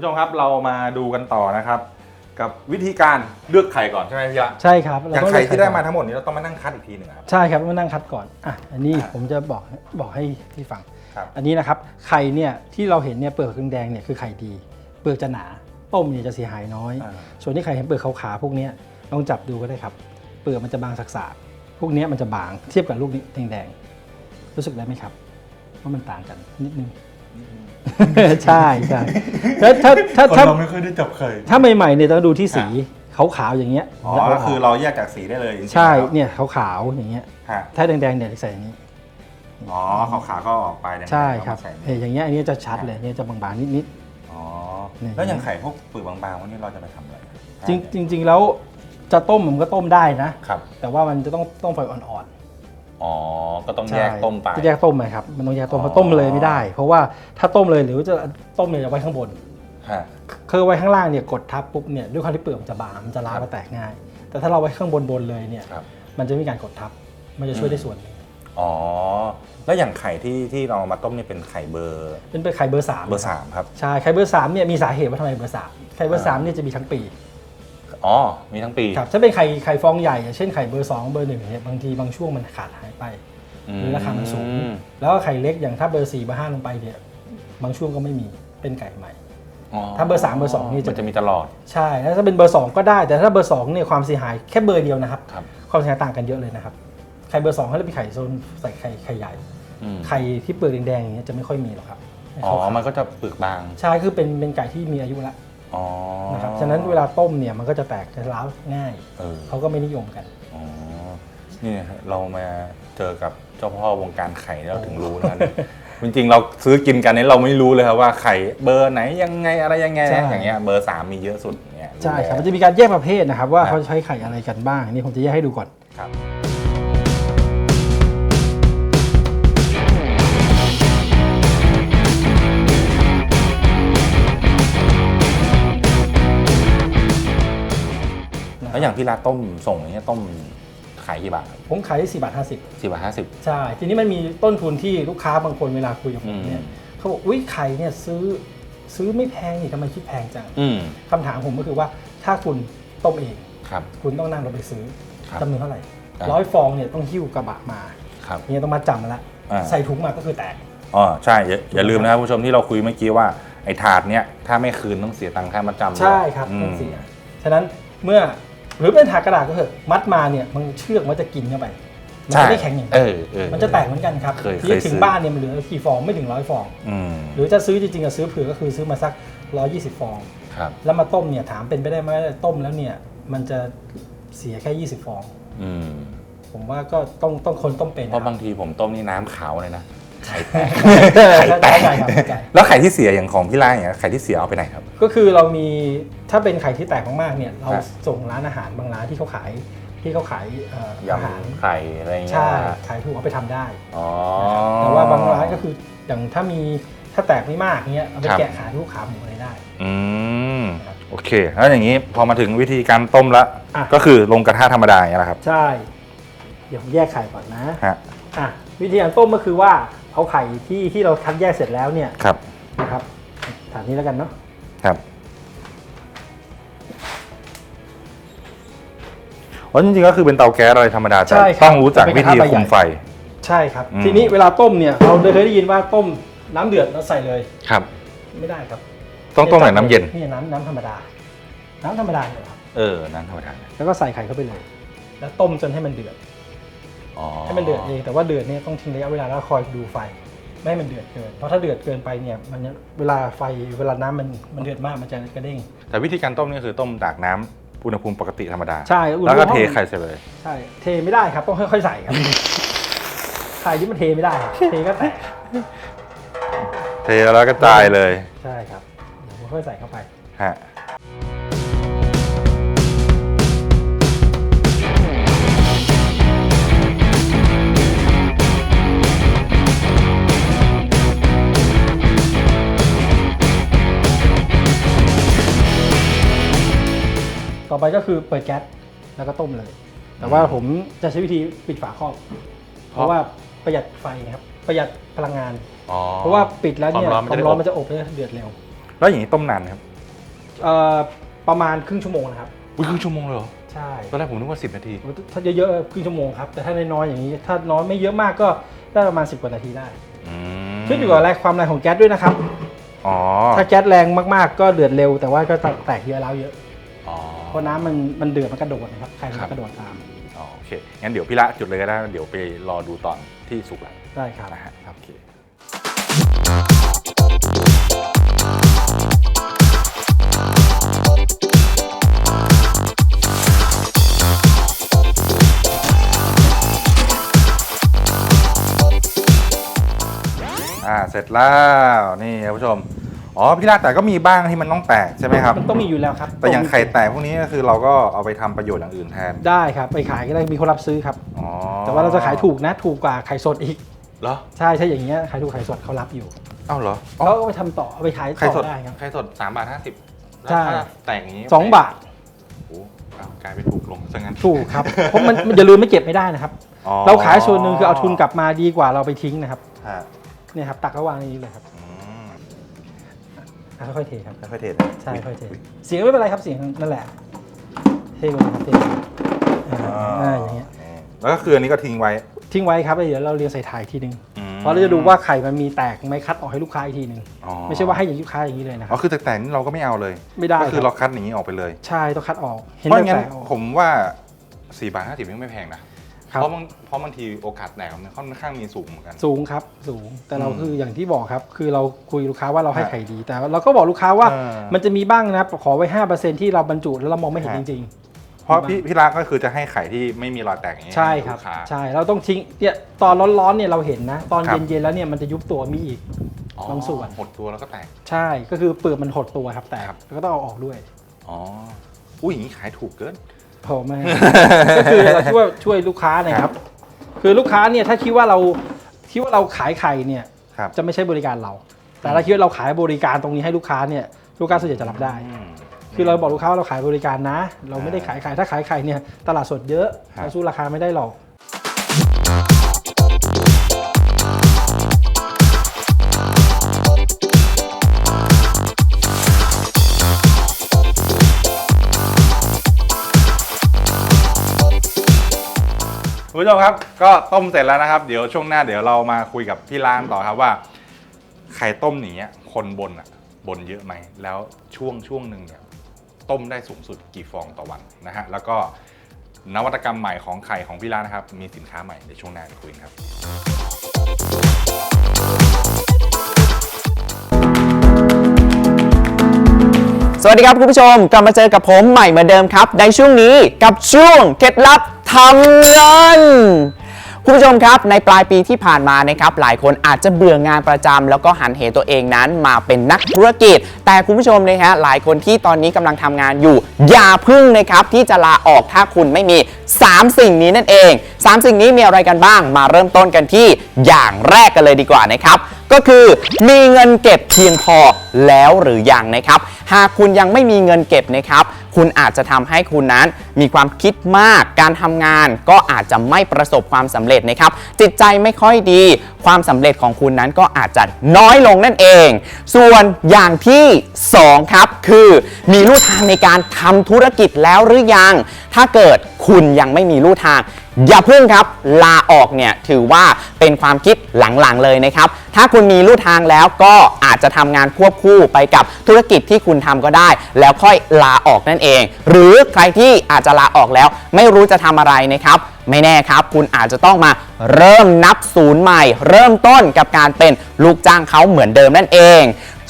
คุณผู้ชมครับเรามาดูกันต่อนะครับ กับวิธีการเลือกไข่ก่อนใช่ไหมพี่ยะใช่ครับอย่างเรต้ไข่เลืกที่ได้มาก่อนทั้งหมดนี้เราต้องมานั่งคัดอีกทีหนึ่งครับ ใช่ครับมานั่งคัดก่อนอะอันนี้อะผมจะบอกบอกให้ที่ฟัง ครับ อันนี้นะครับไข่เนี่ยที่เราเห็นเนี่ยเปลือกแดงๆเนี่ยคือไข่ดี เปลือกจะหนาต้มเนี่ยจะเสียหายน้อย อ่า ส่วนที่ไข่เห็นเปลือกขาวๆพวกเนี้ยลองจับดูก็ได้ครับ เปลือกมันจะบางสักๆพวกเนี้ยมันจะบางเทียบกับลูกนี้แดงๆรู้สึกได้ไหมครับว่ามันต่างกันนิดนึง ใช่ใช่แล้วถ้าถ้าคนถ้าเราไม่เคยได้จับไข่ ถ้าใหม่ๆเนี่ยต้องดูที่สีขาวๆอย่างเงี้ยอ๋อก็คือเราแยกจากสีได้เลยจริงๆใช่แล้วเนี่ยขาวๆอย่างเงี้ย ฮะถ้าแดงๆเนี่ยใส่อย่างนี้ อ๋อขาวขาก็ออกไปแดงๆใช่ครับก็มาใส่เอออย่างเงี้ยอันนี้จะชัดเลยเนี่ยจะบางๆนิด อ๋อนี่ แล้วอย่างไข่พวกเปลือกบางๆวันนี้เราจะไปทำอะไรๆจริงจริง ๆ แล้วจะต้มมันก็ต้มได้นะ ครับ แต่ว่ามันจะต้องต้มไฟอ่อน อ๋อ ก็ต้องๆแยกต้มไป จะแยกต้มไหมครับ มันต้องแยกต้มอ๋อเพราะต้มเลยไม่ได้ เพราะว่าถ้าต้มเลยหรือว่าจะต้มเลยจะไว้ข้างบนฮะคือไว้ข้างล่างเนี่ยกดทับปุ๊บเนี่ยด้วยความที่เปลือกมันจะบางมันจะล้าครับมาแตกง่าย แต่ถ้าเราไว้ข้างบนบนๆเลยเนี่ยครับมันจะไม่มีการกดทับ มันจะช่วยได้ส่วนหนึ่งอ๋อ แล้วอย่างไข่ที่ที่เราเอามาต้มนี่เป็นไข่เบอร์เป็นเป็นไข่เบอร์สามเบอร์สามครับ ใช่ ไข่เบอร์สามเนี่ยมีสาเหตุว่าทำไมเบอร์สามไข่เบอร์สามเนี่ยจะมีทั้งปี อ๋อ มีทั้งปี ครับถ้าเป็นไข่ไข่ฟองใหญ่อย่างเช่นไข่เบอร์ 2 เบอร์หนึ่งเนี่ยบางทีบางช่วงมันขาดหายไปหรือราคามันสูงอืมแล้วก็ไข่เล็กอย่างถ้าเบอร์4เบอร์5ลงไปเนี่ยบางช่วงก็ไม่มีเป็นไก่ใหม่อ๋อถ้าเบอร์สามเบอร์สองนี่จะมันจะมีตลอด ใช่แล้วถ้าเป็นเบอร์ 2 ก็ได้ แต่ถ้าเบอร์2เนี่ยความเสียหายแค่เบอร์เดียวนะครับครับความเสียหายต่างกันเยอะเลยนะครับไข่เบอร์2ให้เราเป็นไข่โซนใส่ไข่ไข่ใหญ่อืมไข่ที่เปลือกแดงๆอย่างเงี้ยจะไม่ค่อยมีหรอกครับอ๋อมันก็จะเปลือกบาง ใช่คือเป็นเป็นไก่ที่มีอายุแล้ว อ๋อ นะครับฉะนั้นเวลาต้มเนี่ยมันก็จะแตกจะร้าวง่ายเออ เขาก็ไม่นิยมกัน อ๋อนี่เรามาเจอกับเจ้าพ่อวงการไข่เราถึงรู้นะครับจริงๆเราซื้อกินกันเนี่ยเราไม่รู้เลยครับว่าไข่เบอร์ไหนยังไงอะไรยังไงใช่อย่างเงี้ยเบอร์สามมีเยอะสุดเนี่ยใช่ครับดูมันแลจะมีการแยกประเภทนะครับว่าครับเขาใช้ไข่อะไรกันบ้างนี่ผมจะแยกให้ดูก่อน ครับ แล้วอย่างพี่ลาต้มส่งอย่างเงี้ยต้มขายกี่บาทผมขายที่4บาท50 สี่บาทห้าสิบ ใช่ ทีนี้มันมีต้นทุนที่ลูกค้าบางคนเวลาคุยกับผมเนี่อืยมเขาบอกอุ้ยไข่เนี่ยซื้อซื้อไม่แพงนี่ทำไมคิดแพงจังอืมคำถามผมก็คือว่าถ้าคุณต้มเอง ครับ คุณต้องนั่งรถไปซื้อครับจำนวนเท่าไหร่ครับ ร้อยฟองเนี่ยต้องหิ้วกระบะมาครับ เนี่ยต้องมาจำมาละอ่า ใส่ถุงมาก็คือแตก อ๋อใช่อย่าอย่าลืมนะครับผู้ชมที่เราคุยเมื่อกี้ว่าไอ้ถาดเนี้ยถ้าไม่คืนต้องเสียตังค่ามาจำด้วยใช่ครับอืม ต้องเสีย ฉะนั้นเมื่อ หรือเป็นถาดกระดาษก็เถอะมัดมาเนี่ยมันเชือกมันจะกินเข้าไปมันใช่จะไม่แข็งอย่างเอนั้นอเออ มันจะแตกเหมือนกันครับเคยที่เคยถึซื้งอ บ้านเนี่ยมันเหลือกี่ฟองไม่ถึงร้อยฟอง อืมหรือจะซื้อจริงๆอะซื้อเผื่อก็คือซื้อมาสัก 120 ฟอง ครับ แล้วมาต้มเนี่ยถามเป็นไปได้ไหมต้มแล้วเนี่ยมันจะเสียแค่ 20 ฟอง อืมผมว่าก็ต้องต้องคนต้มเป็นเพราะบางทีผมต้มนี่น้ำขาวเลยนะ ไข่แตกไข่ไข่แตแตกกใช่ครับใช่แล้วไข่ที่เสียอย่างของพี่ล่าอย่างเงี้ยไข่ที่เสียเอาไปไหนครับ ก็คือเรามีถ้าเป็นไข่ที่แตกมากๆเนี่ยเราครับ ส่งร้านอาหารบางร้านที่เขาขายที่เขาขายเอ่ออาหารยำไข่อะไรเงี้ยใช่ขายถูกเอาไปทำได้อ๋อแต่ว่าบางร้านก็คืออย่างถ้ามีถ้าแตกไม่มากเงี้ยเอาไปครับ แกะขายลูกค้าหมูอะไรได้ อืมโอเคแล้วอย่างนี้พอมาถึงวิธีการต้มละอะ ก็คือลงกระทะธรรมดาอย่างเงี้ยแหละครับ ใช่ เดี๋ยวผมแยกไข่ก่อนนะฮะ อะ วิธีการต้มก็คือว่าเอาไข่ที่ที่เราคัดแยกเสร็จแล้วเนี่ยครับนะครับถามนี้แล้วกันเนาะครับอ๋อจริงๆก็คือเป็นเตาแก๊สอะไรธรรมดาแต่ใช่ครับต้องรู้จักเป็นวิกระธีทะใบใหญ่คุมไฟ ใช่ครับ อืม ทีนี้เวลาต้มเนี่ยเราเคยได้ยินว่าต้มน้ำเดือดแล้วใส่เลยครับ ไม่ได้ครับต้องต้มแบบน้ำเย็น นี่น้ำน้ำธรรมดา น้ำธรรมดาเนี่ยครับเออน้ำธรรมดาแล้วก็ใส่ไข่เข้าไปเลย แล้วต้มจนให้มันเดือดอ๋อ ให้มันเดือดเองแต่ว่าเดือดเนี่ยต้องทิ้งระยะเวลาแล้วคอยดูไฟ ไม่ให้มันเดือดเกิน เพราะถ้าเดือดเกินไปเนี่ยมันจะเวลาไฟเวลาน้ำมันมันเดือดมากมันจะกระเด้งแต่วิธีการต้มนี่คือต้มจากน้ำอุณหภูมิปกติธรรมดาใช่อุณหภูมิแล้วก็เทไข่ใส่ไปเลยใช่เทไม่ได้ครับต้องค่อยๆใส่ครับไข่ที่มันเทไม่ได้ครับเทก็แตกเทแล้วก็จายเลยใช่ครับเดี๋ยวค่อยๆใส่เข้าไปฮะ ต่อไปก็คือเปิดแก๊สแล้วก็ต้มเลย แต่ว่าผมจะใช้วิธีปิดฝาครอบ เพราะว่าประหยัดไฟครับ ประหยัดพลังงาน อ๋อ เพราะว่าปิดแล้วเนี่ยความร้อนมันควาจะมได้ร้อนอบ มันจะอบแล้วเดือดเร็วแล้วอย่างนี้ต้มนานไหมครับเอ่อประมาณครึ่งชั่วโมงนะครับ อุ้ยครึ่งชั่วโมงเลยเหรอใช่ ตอนแรกผมนึกว่า 10 นาที ถ้าเยอะๆครึ่งชั่วโมงครับ แต่ถ้าน้อยๆอย่างนี้ ถ้าน้อยไม่เยอะมากก็ได้ประมาณ 10 กว่านาทีได้อืมขึ้นอยู่กับแรงความแรงของแก๊สด้วยนะครับ อ๋อ ถ้าแก๊สแรงมากๆก็เดือดเร็ว แต่ว่าก็แตกเยอะแล้วเยอะอ๋อ เพราะน้ำมันมันเดือดมันกระโดดนะครับไข่มันครับกระโดดตามอ๋อโอเคงั้นเดี๋ยวพี่ละจุดเลยก็ได้เดี๋ยวไปรอดูตอนที่สุกแล้วได้ครับนะฮะโอเคอ่าเสร็จแล้วนี่ครับผู้ชม อ๋อพี่ละแต่ก็มีบ้างที่มันต้องแตกใช่ไหมครับ มันต้องมีอยู่แล้วครับแต่อย่างไข่แตกพวกนี้ก็คือเราก็เอาไปทำประโยชน์อย่างอื่นแทนได้ครับไปขายก็ได้มีคนรับซื้อครับ อ๋อแต่ว่าเราจะขายถูกนะถูกกว่าไข่สดอีก เหรอใช่ใช่อย่างเงี้ยขายถูกไข่สดเขารับอยู่เอ้าเหรออ๋อเขาเอาไปทำต่อเอาไปขายไข่ต่สอดได้ครับ ไข่สดสามบาทห้าสิบใช่ แตกอย่างนี้สองบาทโอ้เอากลายเป็นถูกลงซะงั้นถูกครับเพราะมันมันอย่าลืมไม่เก็บไม่ได้นะครับ อ๋อเราขายส่วนหนึ่งคือเอาทุนกลับมาดีกว่าเราไปทิ้งนะครับฮะเนี่ยครับตักก็วางในนี้เลยครับ อืม อะค่อยๆเทครับ ค่อยๆเทนะใช่ค่อยๆเทเสียงไม่เป็นไรครับเสียงนั่นแหละ เทลงครับเทลงอ่าอ่าอ่าอย่างเงี้ยนี่แล้วก็คืออันนี้ก็ทิ้งไว้ ทิ้งไว้ครับแล้วเดี๋ยวเราเรียงใส่ถ่ายอีกทีนึงอืม เพราะเราจะดูว่าไข่มันมีแตกไหมคัดออกให้ลูกค้าอีกทีนึงอ๋อไม่ใช่ว่าให้อย่างลูกค้าอย่างนี้เลยนะคอ๋รัอบ คือแตกๆนี่เราก็ไม่เอาเลยไม่ได้ก็คือคเรารับคัดอย่างนี้ออกไปเลย ใช่ต้องคัดออก เห็นเพราะแตงั้นกๆออกผมว่า4บาท50ยังไม่แพงนะครับ เพราะบางเพราะบางทีโอกาสแตกมันค่อนข้างมีสูงเหมือนกัน สูงครับสูงแต่เราอืมคืออย่างที่บอกครับ คือเราคุยลูกค้าว่าเราให้ฮะไข่ดี แต่เราก็บอกลูกค้าว่าเออมันจะมีบ้างนะขอไว้ห้าเปอร์เซ็นที่เราบรรจุแล้วเรามองไม่เห็นฮะจริงเพราะพี่พี่รักก็คือจะให้ไข่ที่ไม่มีรอยแตกอย่างนี้ๆใช่ครับลูกค้าใช่เราต้องทิ้งเนี่ยตอนร้อนๆเนี่ยเราเห็นนะ ตอนครับเย็นๆแล้วเนี่ยมันจะยุบตัวมีอีกอ๋อบางส่วนหดตัวแล้วก็แตก ใช่ก็คือเปลือกมันหดตัวครับแตกครับแล้วก็ต้องเอาออกด้วยอ๋ออุ้ยอย่างนี้ขายถูกเกิน พอไหม ก็คือเราช่วยช่วยลูกค้าหนะครับ คือลูกค้าเนี่ยถ้าคิดว่าเราคิดว่าเราขายไข่เนี่ยครับ จะไม่ใช่บริการเรา แต่ถ้าคิดว่าเราขายบริการตรงนี้ให้ลูกค้าเนี่ยลูกค้าส่วนใหญ่จะรับได้อืมคือเราบอกลูกค้าว่าเราขายบริการนะ เราไม่ได้ขายไข่ถ้าขายไข่เนี่ยตลาดสดเยอะครับ เราสู้ราคาไม่ได้หรอก ผู้ชมครับ ก็ต้มเสร็จแล้วนะครับ เดี๋ยวช่วงหน้าเดี๋ยวเรามาคุยกับพี่ล้านต่อครับว่าไข่ต้มอย่างเงี้ยคนบนอะบนเยอะไหมแล้วช่วงช่วงหนึ่งเนี่ยต้มได้สูงสุดกี่ฟองต่อวันนะฮะแล้วก็นวัตกรรมใหม่ของไข่ของพี่ล้านนะครับ มีสินค้าใหม่ในช่วงหน้าคุยครับ สวัสดีครับคุณผู้ชมกลับมาเจอกับผมใหม่เหมือนเดิมครับ ในช่วงนี้กับช่วงเคล็ดลับ ทำเงินคุณผู้ชมครับในปลายปีที่ผ่านมานะครับหลายคนอาจจะเบื่องานประจำแล้วก็หันเหตัวเองนั้นมาเป็นนักธุรกิจ แต่คุณผู้ชมนะฮะหลายคนที่ตอนนี้กำลังทำงานอยู่ อย่าพึ่งนะครับที่จะลาออกถ้าคุณไม่มี 3 สิ่งนี้นั่นเอง 3 สิ่งนี้มีอะไรกันบ้างมาเริ่มต้นกันที่อย่างแรกกันเลยดีกว่านะครับก็คือมีเงินเก็บเพียงพอแล้วหรือยังนะครับ หากคุณยังไม่มีเงินเก็บนะครับ คุณอาจจะทำให้คุณนั้นมีความคิดมาก การทำงานก็อาจจะไม่ประสบความสำเร็จนะครับ จิตใจไม่ค่อยดี ความสำเร็จของคุณนั้นก็อาจจะน้อยลงนั่นเอง ส่วนอย่างที่ 2 ครับ คือมีลู่ทางในการทำธุรกิจแล้วหรือยัง ถ้าเกิดคุณยังไม่มีลู่ทางอย่าเพิ่งครับ ลาออกเนี่ยถือว่าเป็นความคิดหลังๆเลยนะครับ ถ้าคุณมีลู่ทางแล้วก็ อาจจะทำงานควบคู่ไปกับธุรกิจที่คุณทำก็ได้ แล้วค่อยลาออกนั่นเอง หรือใครที่อาจจะลาออกแล้ว ไม่รู้จะทำอะไรนะครับ ไม่แน่ครับคุณอาจจะต้องมาเริ่มนับศูนย์ใหม่ เริ่มต้นกับการเป็นลูกจ้างเขาเหมือนเดิมนั่นเอง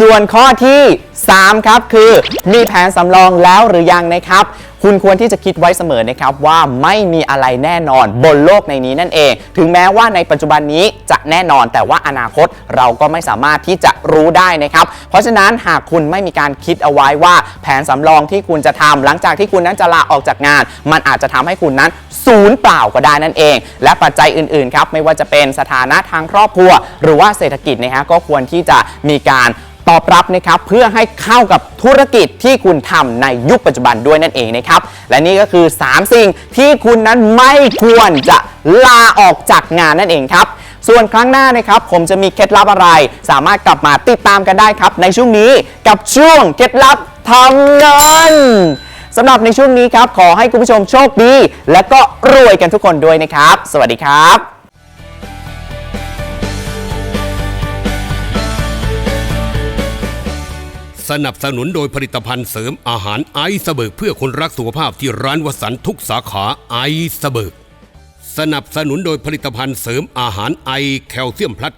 ส่วนข้อที่ 3 ครับคือ มีแผนสำรองแล้วหรือยังนะครับ คุณควรที่จะคิดไว้เสมอนะครับว่าไม่มีอะไรแน่นอนบนโลกในนี้นั่นเอง ถึงแม้ว่าในปัจจุบันนี้จะแน่นอน แต่ว่าอนาคตเราก็ไม่สามารถที่จะรู้ได้นะครับ เพราะฉะนั้นหากคุณไม่มีการคิดเอาไว้ว่า แผนสำรองที่คุณจะทำหลังจากที่คุณนั้นจะลาออกจากงาน มันอาจจะทำให้คุณนั้นศูนย์เปล่าก็ได้นั่นเอง และปัจจัยอื่นๆครับไม่ว่าจะเป็นสถานะทางครอบครัว หรือว่าเศรษฐกิจนะฮะก็ควรที่จะมีการตอบรับนะครับเพื่อให้เข้ากับธุรกิจที่คุณทำในยุคปัจจุบันด้วยนั่นเองนะครับและนี่ก็คือ 3 สิ่งที่คุณนั้นไม่ควรจะลาออกจากงานนั่นเองครับ ส่วนครั้งหน้านะครับ ผมจะมีเคล็ดลับอะไร สามารถกลับมาติดตามกันได้ครับ ในช่วงนี้กับช่วงเคล็ดลับทำเงินสำหรับในช่วงนี้ครับ ขอให้คุณผู้ชมโชคดี และก็รวยกันทุกคนด้วยนะครับ สวัสดีครับ สนับสนุนโดยผลิตภัณฑ์เสริมอาหารไอซ์เบิร์กเพื่อคนรักสุขภาพที่ร้านวสันทุกสาขาไอซ์เบิร์กสนับสนุนโดยผลิตภัณฑ์เสริมอาหารไอแคลเซียมพลัส